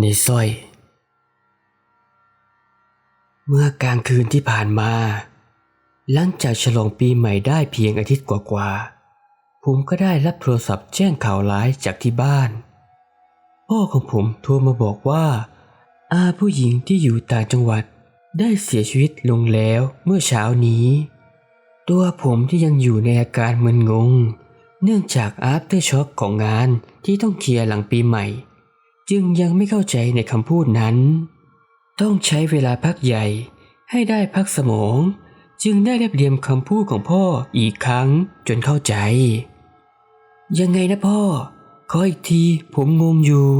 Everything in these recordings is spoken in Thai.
ในสร้อย เมื่อกลางคืนที่ผ่านมา หลังจากฉลองปีใหม่ได้เพียงอาทิตย์กว่าๆ ผมก็ได้รับโทรศัพท์แจ้งข่าวร้ายจากที่บ้าน พ่อของผมโทรมาบอกว่า อาผู้หญิงที่อยู่ต่างจังหวัดได้เสียชีวิตลงแล้วเมื่อเช้านี้ ตัวผมที่ยังอยู่ในอาการมึนงง เนื่องจากอาร์เตอร์ช็อคของงานที่ต้องเคลียร์หลังปีใหม่ จึงยังไม่เข้าใจในคำพูดนั้น ต้องใช้เวลาพักใหญ่ให้ได้พักสมอง จึงได้เรียบเรียงคำพูดของพ่ออีกครั้งจนเข้าใจ ยังไงนะพ่อ ขออีกทีผมงงอยู่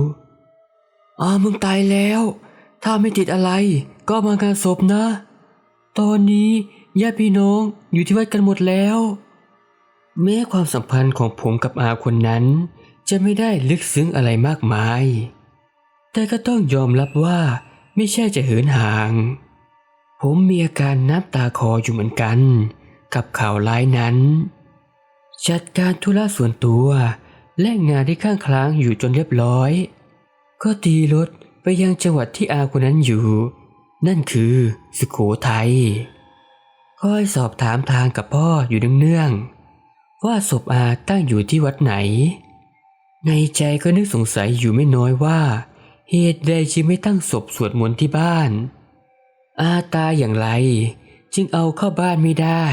อามึงตายแล้ว ถ้าไม่ติดอะไร ก็มางานศพนะ ตอนนี้ญาติพี่น้องอยู่ที่วัดกันหมดแล้ว แม้ความสัมพันธ์ของผมกับอาคนนั้น จะไม่ได้ลึกซึ้งอะไรมากมาย แต่ก็ต้องยอมรับว่าไม่ใช่จะเหินห่าง ผมมีอาการน้ำตาคออยู่เหมือนกัน กับข่าวร้ายนั้น จัดการธุระส่วนตัวและงานที่ข้างคล้างอยู่จนเรียบร้อย ก็ตีรถไปยังจังหวัดที่อาคนนั้นอยู่ นั่นคือสุโขทัยคอยสอบถามทางกับพ่ออยู่เนื่องๆว่าศพอาตั้งอยู่ที่วัดไหน ในใจก็นึกสงสัยอยู่ไม่น้อยว่า เหตุใดจึงไม่ตั้งศพสวดมนต์ที่บ้าน อาตาอย่างไรจึงเอาเข้าบ้านไม่ได้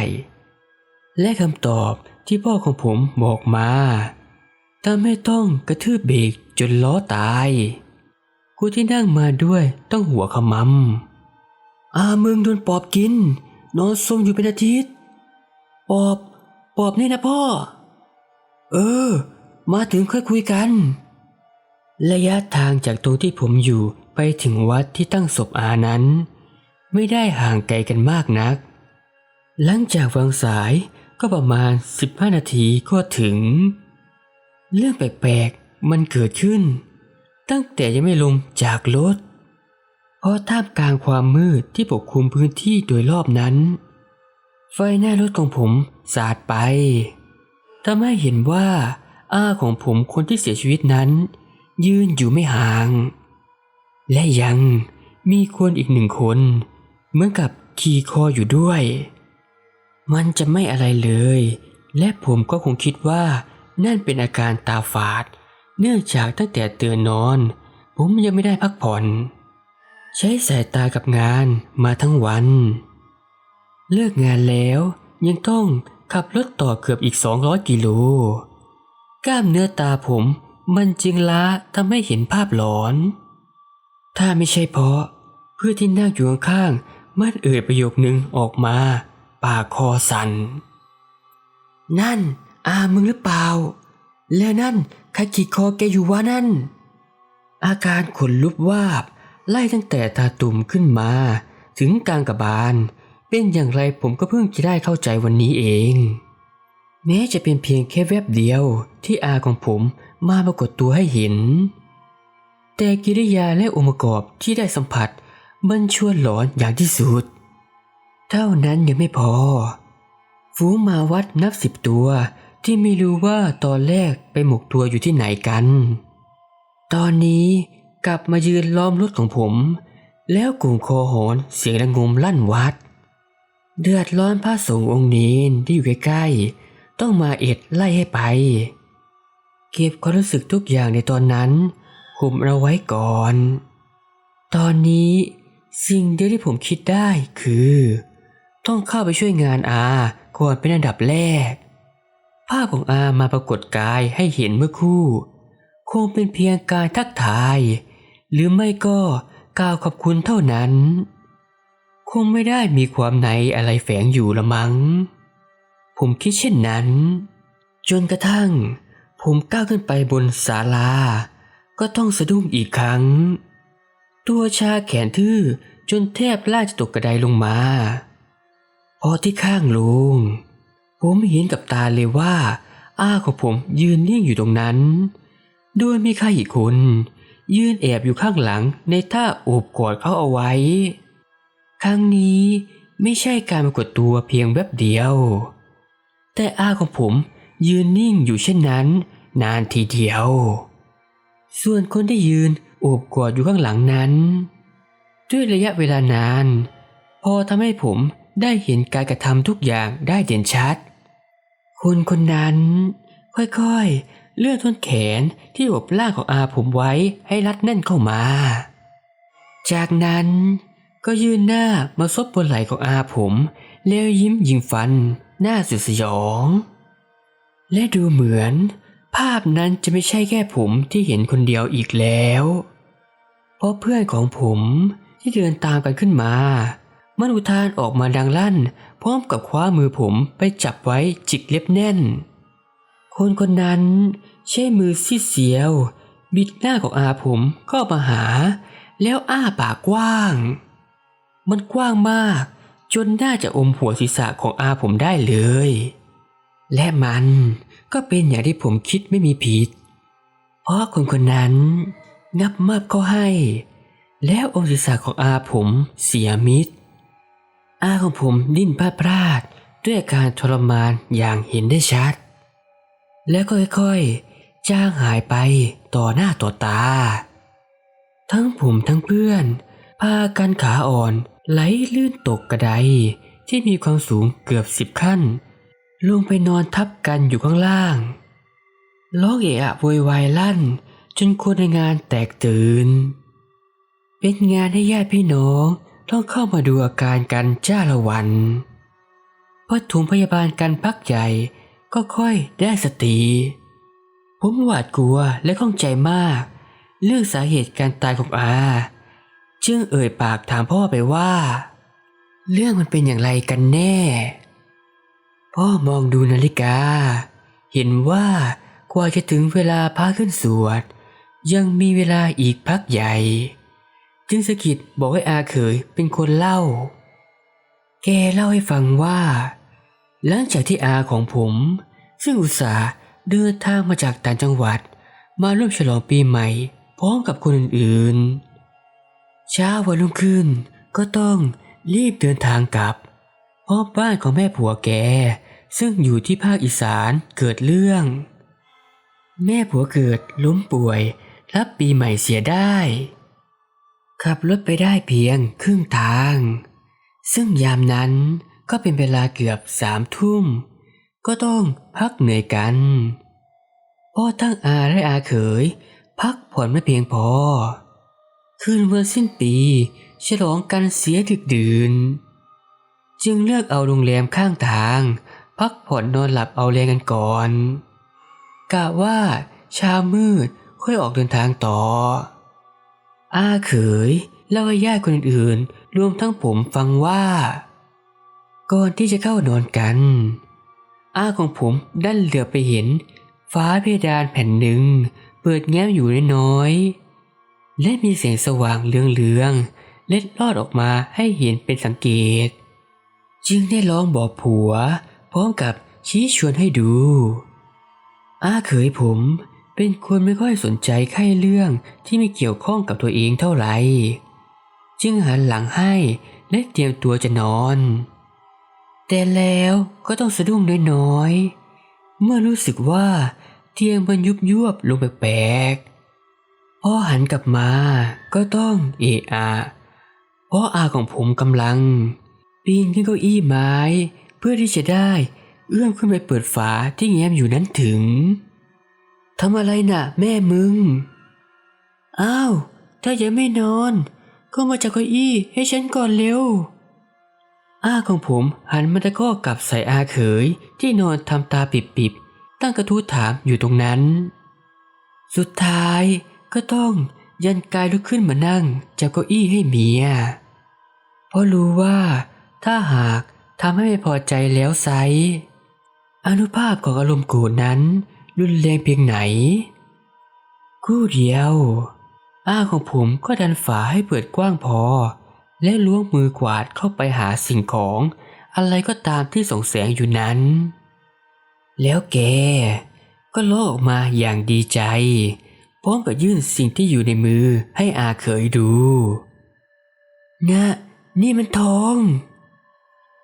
และคำตอบที่พ่อของผมบอกมาทำให้ต้องกระทืบเบรกจนล้อตายกูที่นั่งมาด้วยต้องหัวขมำอามึงโดนปอบกิน นอนสมอยู่เป็นอาทิตย์ ปอบ ปอบนี่นะพ่อ เออ มาถึงค่อยคุยกัน ระยะทางจากตรงที่ผมอยู่ไปถึงวัดที่ตั้งศพอานั้น ไม่ได้ห่างไกลกันมากนัก หลังจากวางสายก็ประมาณ 15 นาทีก็ถึง เรื่องแปลกๆมันเกิดขึ้น ตั้งแต่ยังไม่ลงจากรถเพราะท่ามกลางความมืดที่ปกคลุมพื้นที่โดยรอบนั้น ไฟหน้ารถของผมสาดไปทำให้เห็นว่า อ้าของผมคนที่เสียชีวิตนั้น ยืนอยู่ไม่ห่าง และยังมีคนอีกหนึ่งคน เหมือนกับขี่คออยู่ด้วย มันจะไม่อะไรเลย และผมก็คงคิดว่า นั่นเป็นอาการตาฝาด เนื่องจากตั้งแต่เตือนนอน ผมยังไม่ได้พักผ่อน ใช้สายตากับงานมาทั้งวัน เลิกงานแล้วยังต้องขับรถต่อเกือบอีก 200 กิโล กล้ามเนื้อตาผม มันจึงล้าทำให้เห็นภาพหลอน ถ้าไม่ใช่เพราะ เพื่อนที่นั่งอยู่ข้างๆมันเอ่ยประโยคนึงออกมา ปากคอสัน่นนั่น อามึงหรือเปล่า แล้วนั่นใครขีดคอแกอยู่วะนั่น อาการขนลุกวาบ ไล่ตั้งแต่ตาตุ่มขึ้นมา ถึงกลางกระบาล เป็นอย่างไรผมก็เพิ่งจะได้เข้าใจวันนี้เอง แม้จะเป็นเพียงแค่แวบเดียวที่อาของผม มาปรากฏตัวให้เห็น แต่กิริยาและองค์ประกอบที่ได้สัมผัสมันชวนหลอนอย่างที่สุด เท่านั้นยังไม่พอ ฝูงมาวัดนับสิบตัวที่ไม่รู้ว่าตอนแรกไปหมกตัวอยู่ที่ไหนกัน ตอนนี้กลับมายืนล้อมรถของผม แล้วกลุ่มคอหอนเสียงระงมลั่นวัด เดือดร้อนพระสงฆ์องค์เนนที่อยู่ใกล้ๆ ต้องมาเอ็ดไล่ให้ไป เก็บความรู้สึกทุกอย่างในตอนนั้นคุมเราไว้ก่อน ตอนนี้สิ่งเดียวที่ผมคิดได้คือ ต้องเข้าไปช่วยงานอาก่อนเป็นอันดับแรก ภาพของอามาปรากฏกายให้เห็นเมื่อคู่ คงเป็นเพียงการทักทาย หรือไม่ก็กล่าวขอบคุณเท่านั้น คงไม่ได้มีความในอะไรแฝงอยู่ละมัง้ง ผมคิดเช่นนั้น จนกระทั่ง ผมก้าวขึ้นไปบนศาลา ก็ต้องสะดุ้งอีกครั้ง ตัวชาแขนทื่อจนแทบล่าจะตกกระไดลงมา พอที่ข้างลุง ผมเห็นกับตาเลยว่า อ้าของผมยืนนิ่งอยู่ตรงนั้น ด้วยมีใครอีกคน ยืนแอบอยู่ข้างหลังในท่าโอบกอดเขาเอาไว้ ครั้งนี้ไม่ใช่การปรากฏตัวเพียงแวบเดียว แต่อาของผมยืนนิ่งอยู่เช่นนั้น นานทีเดียว ส่วนคนที่ยืนโอบกอดอยู่ข้างหลังนั้น ด้วยระยะเวลานาน พอทำให้ผมได้เห็นการกระทำทุกอย่างได้เด่นชัด คนคนนั้น ค่อยๆ เลื่อนท่อนแขนที่โอบร่างของอาผมไว้ให้รัดแน่นเข้ามา จากนั้นก็ยืนหน้ามาซบบนไหล่ของอาผม แล้วยิ้มยิงฟันหน้าสุดสยอง และดูเหมือน ภาพนั้นจะไม่ใช่แค่ผมที่เห็นคนเดียวอีกแล้ว เพราะเพื่อนของผมที่เดินตามกันขึ้นมา มันอุทานออกมาดังลั่น พร้อมกับคว้ามือผมไปจับไว้จิกเล็บแน่น คนคนนั้นใช้มือซีดเสียว บิดหน้าของอาผมเข้ามาหา แล้วอ้าปากกว้าง มันกว้างมาก จนน่าจะอมหัวศีรษะของอาผมได้เลย และมันก็เป็นอย่างที่ผมคิดไม่มีผิด เพราะคนคนนั้นงับมับเขาให้ แล้วองศีรษะของอาผมเสียมิดอาของผมดิ้นพลาดพลาดด้วยการทรมานอย่างเห็นได้ชัด แล้วก็ค่อยๆจางหายไปต่อหน้าต่อตา ทั้งผมทั้งเพื่อนพากันขาอ่อนไหลลื่นตกกระไดที่มีความสูงเกือบสิบขั้น ลงไปนอนทับกันอยู่ข้างล่าง ร้องเอะอะโวยวายลั่น จนคนในงานแตกตื่น เป็นงานให้ญาติพี่น้องต้องเข้ามาดูอาการกันจ้าละวันพอถุงพยาบาลกันพักใหญ่ก็ค่อยได้สติ ผมหวาดกลัวและข้องใจมาก เรื่องสาเหตุการตายของอา จึงเอ่ยปากถามพ่อไปว่า เรื่องมันเป็นอย่างไรกันแน่ พ่อมองดูนาฬิกา เห็นว่ากว่าจะถึงเวลาพาขึ้นสวด ยังมีเวลาอีกพักใหญ่ จึงสะกิดบอกให้อาเขยเป็นคนเล่า แกเล่าให้ฟังว่า หลังจากที่อาของผม ซึ่งอุตส่าห์เดินทางมาจากต่างจังหวัด มาร่วมฉลองปีใหม่ พร้อมกับคนอื่นๆ เช้าวันรุ่งขึ้นก็ต้องรีบเดินทางกลับพราะบ้านของแม่ผัวแก ซึ่งอยู่ที่ภาคอีสานเกิดเรื่อง แม่ผัวเกิดล้มป่วย รับปีใหม่เสียได้ ขับรถไปได้เพียงครึ่งทาง ซึ่งยามนั้นก็เป็นเวลาเกือบสามทุ่ม ก็ต้องพักเหนื่อยกันพ่อทั้งอาและอาเขย พักผ่อนไม่เพียงพอ คืนวันสิ้นปี ฉลองกันเสียดึกดื่น จึงเลือกเอาโรงแรมข้างทาง พักผ่อนนอนหลับเอาแรงกันก่อนกะว่าเช้ามืดค่อยออกเดินทางต่อ อาเขยเล่าให้ญาติคนอื่นๆ รวมทั้งผมฟังว่า ก่อนที่จะเข้านอนกัน อาของผมดันเหลือไปเห็น ฟ้าเพดานแผ่นหนึ่ง เปิดแง้มอยู่น้อยๆและมีแสงสว่างเหลืองๆเล็ดลอดออกมาให้เห็นเป็นสังเกต จึงได้ร้องบอกผัว ร้อมกับชี้ชวนให้ดู อาเขยผมเป็นคนไม่ค่อยสนใจใครเรื่องที่ไม่เกี่ยวข้องกับตัวเองเท่าไหร่ จึงหันหลังให้และเตรียมตัวจะนอน แต่แล้วก็ต้องสะดุ้งน้อยๆ เมื่อรู้สึกว่าเตียงมันยุบยวบลงแปลกๆ พอหันกลับมาก็ต้องเอะอะเพราะอาของผมกำลัง ปีนขึ้นเก้าอี้ไม้ พื่อที่จะได้ เอื้อมขึ้นไปเปิดฝาที่แง้มอยู่นั้นถึงทำอะไรน่ะ แม่มึง อ้าว ถ้ายังไม่นอน ก็มาจากเก้าอี้ให้ฉันก่อนเร็ว อ้าของผมหันมาตะก้อกลับใส่อาเขยที่นอนทำตาปิบๆ ตั้งกระทู้ถามอยู่ตรงนั้น สุดท้ายก็ต้องยันกายลุกขึ้นมานั่งจากเก้าอี้ให้เมีย เพราะรู้ว่าถ้าหาก ทำให้ไม่พอใจแล้วไซอนุภาพของอารมณ์โกรธนั้น รุนแรงเพียงไหน คู่เดียว อ้าของผมก็ดันฝาให้เปิดกว้างพอ และล้วงมือกวาดเข้าไปหาสิ่งของ อะไรก็ตามที่ส่องแสงอยู่นั้น แล้วแก ก็โลกออกมาอย่างดีใจ พร้อมกับยื่นสิ่งที่อยู่ในมือให้อาเขยดูนะนี่มันทอง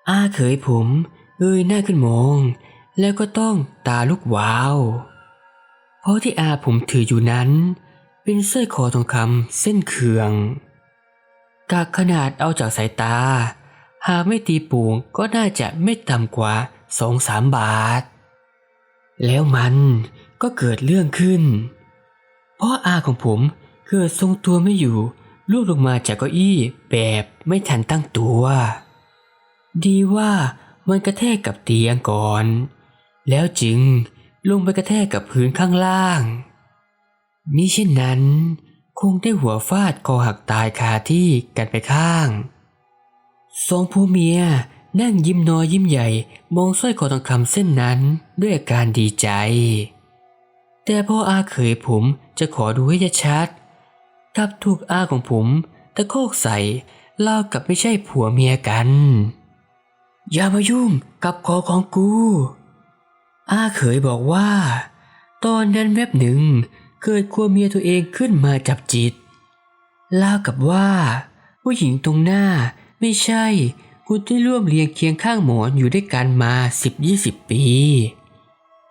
อาเขยผมเอ้ยหน้าขึ้นมอง แล้วก็ต้องตาลุกวาว เพราะที่อาผมถืออยู่นั้น เป็นสร้อยคอทองคำเส้นเคือง กากขนาดเอาจากสายตา หากไม่ตีปูงก็น่าจะไม่ต่ำกว่าสองสามบาท แล้วมันก็เกิดเรื่องขึ้น เพราะอาของผมเกิดทรงตัวไม่อยู่ลูกลงมาจากเก้าอี้แบบไม่ทันตั้งตัว ดีว่ามันกระแทกกับเตียงก่อน แล้วจึงลงไปกระแทกกับพื้นข้างล่าง มิเช่นนั้น คงได้หัวฟาดคอหักตายคาที่กันไปข้าง สองผู้เมียนั่งยิ้มน้อยยิ้มใหญ่มองสร้อยคอทองคำเส้นนั้นด้วยอาการดีใจ แต่พ่ออาเขยผมจะขอดูให้ชัดกับถูกอาของผมตะโคกใส่เล่ากับไม่ใช่ผัวเมียกัน อย่ามายุ่งกับคอของกู อาเขยบอกว่า ตอนนั้นแวบหนึ่งเกิดกลัวเมียตัวเองขึ้นมาจับจิตเล่ากับว่า ผู้หญิงตรงหน้าไม่ใช่คุณที่ร่วมเรียงเคียงข้างหมอนอยู่ด้วยกันมาสิบยี่สิบปี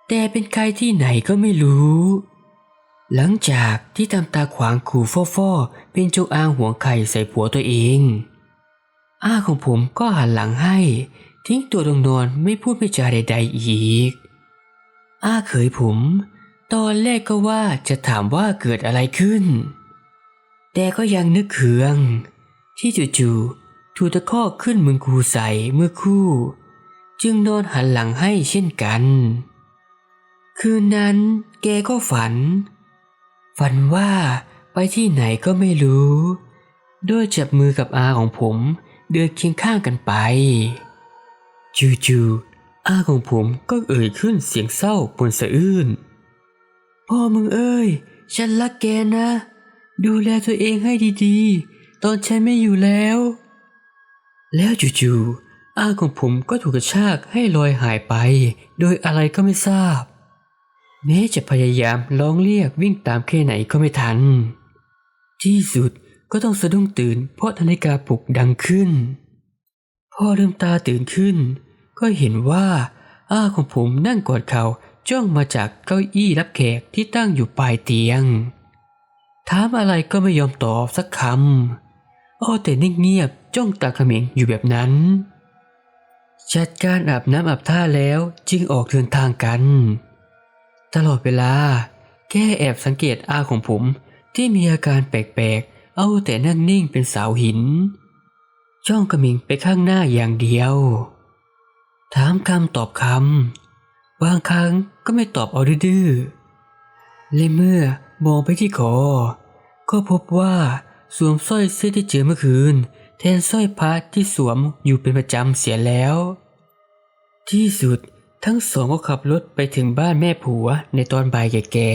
แต่เป็นใครที่ไหนก็ไม่รู้ หลังจากที่ทำตาขวางขู่ฟ่อๆเป็นจงอางห่วงไข่ใส่ผัวตัวเอง อาของผมก็หันหลังให้ ทิ้งตัวลงนอนไม่พูดไม่จาใด ๆอีกอาเขยผม ตอนแรกก็ว่าจะถามว่าเกิดอะไรขึ้น แต่ก็ยังนึกเคือง ที่จู่ๆถูตะคอกขึ้นมึงคูใส่เมื่อคู่ จึงนอนหันหลังให้เช่นกัน คืนนั้นแกก็ฝัน ฝันว่าไปที่ไหนก็ไม่รู้ โดยจับมือกับอาของผม เดินเคียงข้างกันไป จู่ๆอาของผมก็เอ่ยขึ้นเสียงเศร้าปนสะอื้นพ่อมึงเอ้ย ฉันรักแกนะ ดูแลตัวเองให้ดีๆ ตอนฉันไม่อยู่แล้ว แล้วจู่ๆอาของผมก็ถูกกระชากให้ลอยหายไป โดยอะไรก็ไม่ทราบแม้จะพยายามร้องเรียกวิ่งตามแค่ไหนก็ไม่ทัน ที่สุด ก็ต้องสะดุ้งตื่นเพราะนาฬิกาปลุกดังขึ้น พ่อลืมตาตื่นขึ้น ก็เห็นว่า อ้าของผมนั่งกอดเขาจ้องมาจากเก้าอี้รับแขกที่ตั้งอยู่ปลายเตียง ถามอะไรก็ไม่ยอมตอบสักคำเอาแต่นิ่งเงียบจ้องตาเขม็งอยู่แบบนั้น จัดการอาบน้ำอาบท่าแล้วจึงออกเดินทางกัน ตลอดเวลา แกแอบสังเกตอาของผมที่มีอาการแปลก เอาแต่นั่งนิ่งเป็นเสาหิน จ้องกระมิงไปข้างหน้าอย่างเดียว ถามคำตอบคำบางครั้งก็ไม่ตอบเอาดื้อและเมื่อมองไปที่คอก็พบว่าสวมสร้อยเส้นที่เจอเมื่อคืน แทนสร้อยพระที่สวมอยู่เป็นประจำเสียแล้ว ที่สุดทั้งสองก็ขับรถไปถึงบ้านแม่ผัวในตอนบ่ายแก่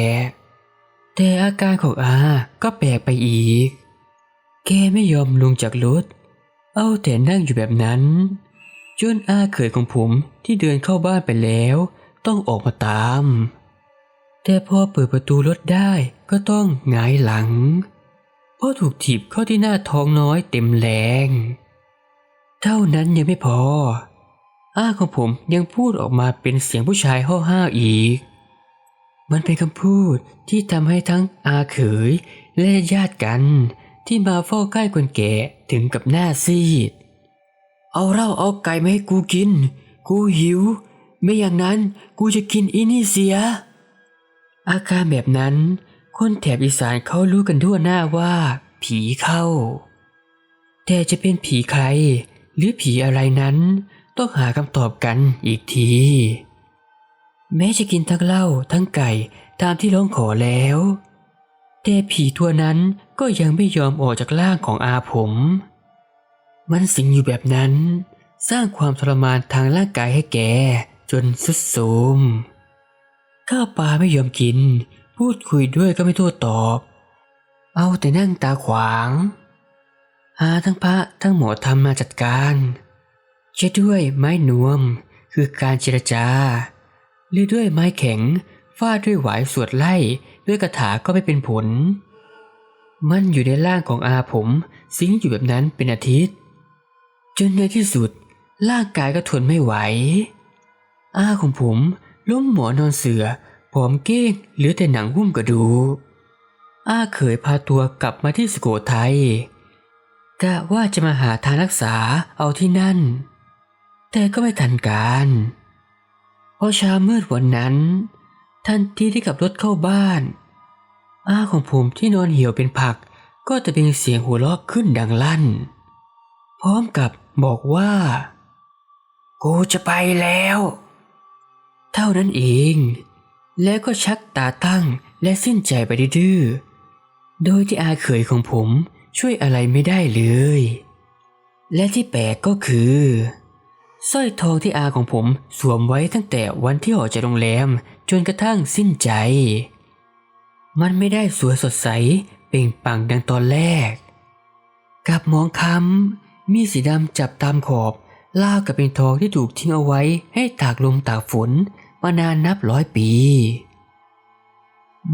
ๆแต่อาการของอาก็แปลกไปอีก แกไม่ยอมลงจากรถ เอาแต่นั่งอยู่แบบนั้น จนอาเขยของผมที่เดินเข้าบ้านไปแล้ว ต้องออกมาตาม แต่พอเปิดประตูรถได้ก็ต้องหงายหลัง เพราะถูกถีบเข้าที่หน้าท้องน้อยเต็มแรง เท่านั้นยังไม่พอ อาของผมยังพูดออกมาเป็นเสียงผู้ชายห้าห้าอีก มันเป็นคำพูดที่ทำให้ทั้งอาเขยและญาติกัน ที่มาเฝ้าใกล้คนแก่ถึงกับหน้าซีด เอาเหล้าเอาไก่มาให้กูกิน กูหิว ไม่อย่างนั้นกูจะกินอีนี่เสีย อาการแบบนั้น คนแถบอีสานเขารู้กันทั่วหน้าว่า ผีเข้า แต่จะเป็นผีใคร หรือผีอะไรนั้น ต้องหาคำตอบกันอีกที แม้จะกินทั้งเหล้าทั้งไก่ตามที่ร้องขอแล้ว แต่ผีตัวนั้น ก็ยังไม่ยอมออกจากร่างของอาผม มันสิงอยู่แบบนั้น สร้างความทรมานทางร่างกายให้แก จนสุดโทมข้าวปลาไม่ยอมกิน พูดคุยด้วยก็ไม่โต้ตอบ เอาแต่นั่งตาขวางหาทั้งพระทั้งหมอทำมาจัดการจะด้วยไม้นวม คือการเจรจาหรือด้วยไม้แข็งฟาดด้วยหวายสวดไล่ด้วยกระถาก็ไม่เป็นผล มันอยู่ในร่างของอาผมสิงอยู่แบบนั้นเป็นอาทิตย์ จนในที่สุด ร่างกายก็ทนไม่ไหว อาของผมล้มหมอนอนเสือผอมเก้งเหลือแต่หนังหุ้มกระดูกอาเขยพาตัวกลับมาที่สุโขทัยกะว่าจะมาหาทางรักษาเอาที่นั่น แต่ก็ไม่ทันการเพอเช้ามืดวันนั้น ทันทีที่ขับรถเข้าบ้าน อาของผมที่นอนเหี่ยวเป็นผัก ก็จะเป็นเสียงหัวเราะขึ้นดังลั่น พร้อมกับบอกว่า กูจะไปแล้ว เท่านั้นเอง แล้วก็ชักตาตั้งและสิ้นใจไปดื้อโดยที่อาเขยของผมช่วยอะไรไม่ได้เลย และที่แปลกก็คือสร้อยทองที่อาของผมสวมไว้ตั้งแต่วันที่ออกจากโรงแรมจนกระทั่งสิ้นใจ มันไม่ได้สวยสดใสเปล่งปังดังตอนแรก กับมองคำมีสีดำจับตามขอบล่ากับเป็นทองที่ถูกทิ้งเอาไว้ให้ตากลมตากฝนมานานนับร้อยปี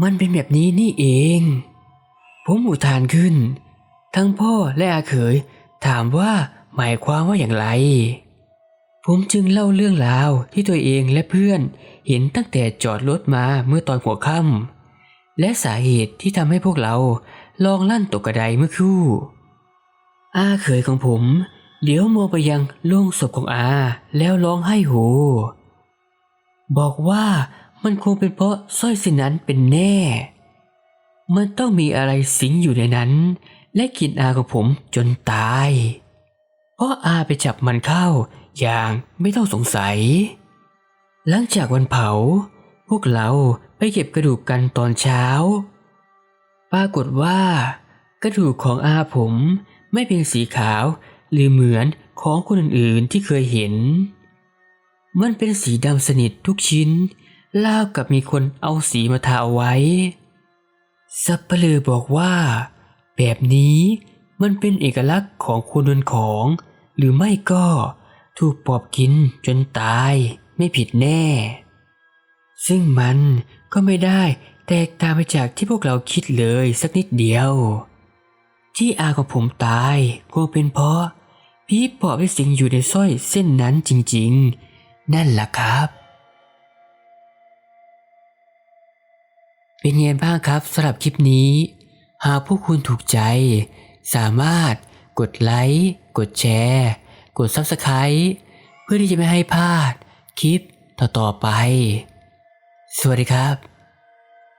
มันเป็นแบบนี้นี่เอง ผมอุทานขึ้น ทั้งพ่อและอาเขยถามว่าหมายความว่าอย่างไร ผมจึงเล่าเรื่องราวที่ตัวเองและเพื่อนเห็นตั้งแต่จอดรถมาเมื่อตอนหัวค่ำ และสาเหตุที่ทำให้พวกเราลองลั่นตกกระไดเมื่อครู่ อาเขยของผมเดี๋ยวมองไปยังโล่งศพของอาแล้วร้องไห้โห บอกว่ามันคงเป็นเพราะสร้อยส้นนั้นเป็นแน่ มันต้องมีอะไรสิงอยู่ในนั้น และกินอาของผมจนตาย เพราะอาไปจับมันเข้าอย่างไม่ต้องสงสัย หลังจากวันเผา พวกเรา เก็บกระดูกกันตอนเช้า ปรากฏว่า กระดูกของอาผมไม่เป็นสีขาว หรือเหมือนของคนอื่นๆที่เคยเห็น มันเป็นสีดำสนิททุกชิ้นล่าวกับมีคนเอาสีมาทาเอาไว้ สับเปลือบอกว่า แบบนี้มันเป็นเอกลักษณ์ของคนโดนของ หรือไม่ก็ถูกปอบกินจนตายไม่ผิดแน่ ซึ่งมันก็ไม่ได้แตกต่างไปจากที่พวกเราคิดเลยสักนิดเดียว ที่อาของผมตายคงเป็นเพราะผีปอบที่สิงอยู่ในสร้อยเส้นนั้นจริงๆ นั่นแหละครับ เป็นไงบ้างครับสำหรับคลิปนี้ หากพวกคุณถูกใจ สามารถกดไลค์กดแชร์ กด Subscribe เพื่อที่จะไม่ให้พลาดคลิปต่อๆไป สวัสดีครับ